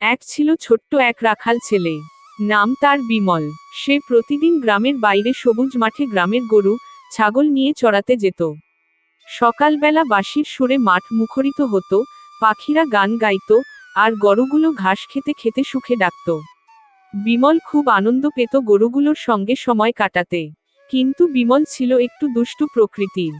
এক ছিল ছোট্ট এক রাখাল ছেলে। নাম তার বিমল। সে প্রতিদিন গ্রামের বাইরে সবুজ মাঠে গ্রামের গরু, ছাগল নিয়ে চড়াতে যেত। সকালবেলা বাঁশির সুরে মাঠ মুখরিত হতো, পাখিরা গান গাইতো, আর গরুগুলো ঘাস খেতে খেতে সুখে ডাকত। বিমল খুব আনন্দ পেত গরুগুলোর সঙ্গে সময় কাটাতে। কিন্তু বিমল ছিল একটু দুষ্টু প্রকৃতির।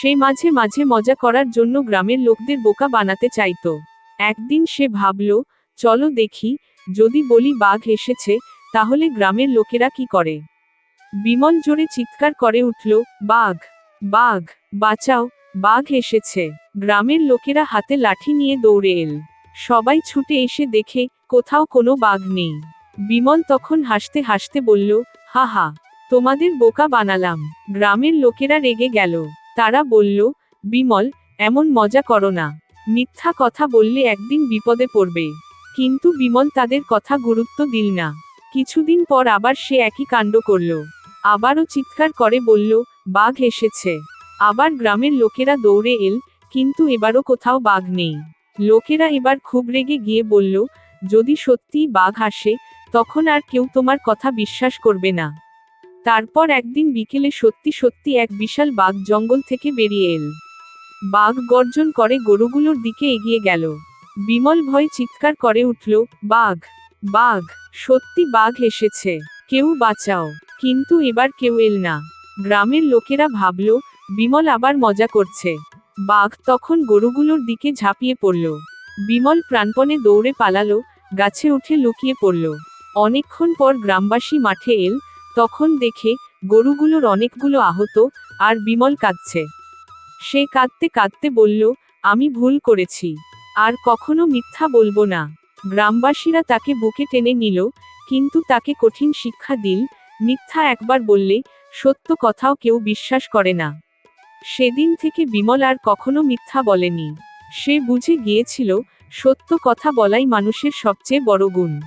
সে মাঝে মাঝে মজা করার জন্য গ্রামের লোকদের বোকা বানাতে চাইতো। একদিন সে ভাবল চলো দেখি, যদি বলি বাঘ এসেছে, তাহলে গ্রামের লোকেরা কি করে? বিমল জোরে চিৎকার করে উঠল, বাঘ বাঘ, বাঁচাও, বাঘ এসেছে। গ্রামের লোকেরা হাতে লাঠি নিয়ে দৌড়ে এল। সবাই ছুটে এসে দেখে, কোথাও কোনো বাঘ নেই। বিমল তখন হাসতে হাসতে বলল, হা হা, তোমাদের বোকা বানালাম। গ্রামের লোকেরা রেগে গেল। তারা বলল, বিমল, এমন মজা করো না। মিথ্যা কথা বললে একদিন বিপদে পড়বে। কিন্তু বিমল তাদের কথা গুরুত্ব দিল না। কিছুদিন পর আবার সে একই কাণ্ড করল। আবারও চিৎকার করে বলল, বাঘ এসেছে। আবার গ্রামের লোকেরা দৌড়ে এল, কিন্তু এবারও কোথাও বাঘ নেই। লোকেরা এবার খুব রেগে গিয়ে বলল, যদি সত্যিই বাঘ আসে, তখন আর কেউ তোমার কথা বিশ্বাস করবে না। তারপর একদিন বিকেলে সত্যি সত্যি এক বিশাল বাঘ জঙ্গল থেকে বেরিয়ে এল। বাঘ গর্জন করে গরুগুলোর দিকে এগিয়ে গেল। বিমল ভয় চিৎকার করে উঠল, বাঘ বাঘ, সত্যি বাঘ এসেছে, কেউ বাঁচাও। কিন্তু এবার কেউ এল না। গ্রামের লোকেরা ভাবল, বিমল আবার মজা করছে। বাঘ তখন গরুগুলোর দিকে ঝাঁপিয়ে পড়ল। বিমল প্রাণপণে দৌড়ে পালালো, গাছে উঠে লুকিয়ে পড়ল। অনেকক্ষণ পর গ্রামবাসী মাঠে এল, তখন দেখে গরুগুলোর অনেকগুলো আহত, আর বিমল কাঁদছে। সে কাঁদতে কাঁদতে বলল, আমি ভুল করেছি। আর কখনো মিথ্যা বলব না। গ্রামবাসীরা তাকে বুকে টেনে নিল, কিন্তু তাকে কঠিন শিক্ষা দিল। মিথ্যা একবার বললে সত্য কথাও কেউ বিশ্বাস করে না। সেদিন থেকে বিমল আর কখনো মিথ্যা বলেনি। সে বুঝে গিয়েছিল, সত্য কথা বলাই মানুষের সবচেয়ে বড় গুণ।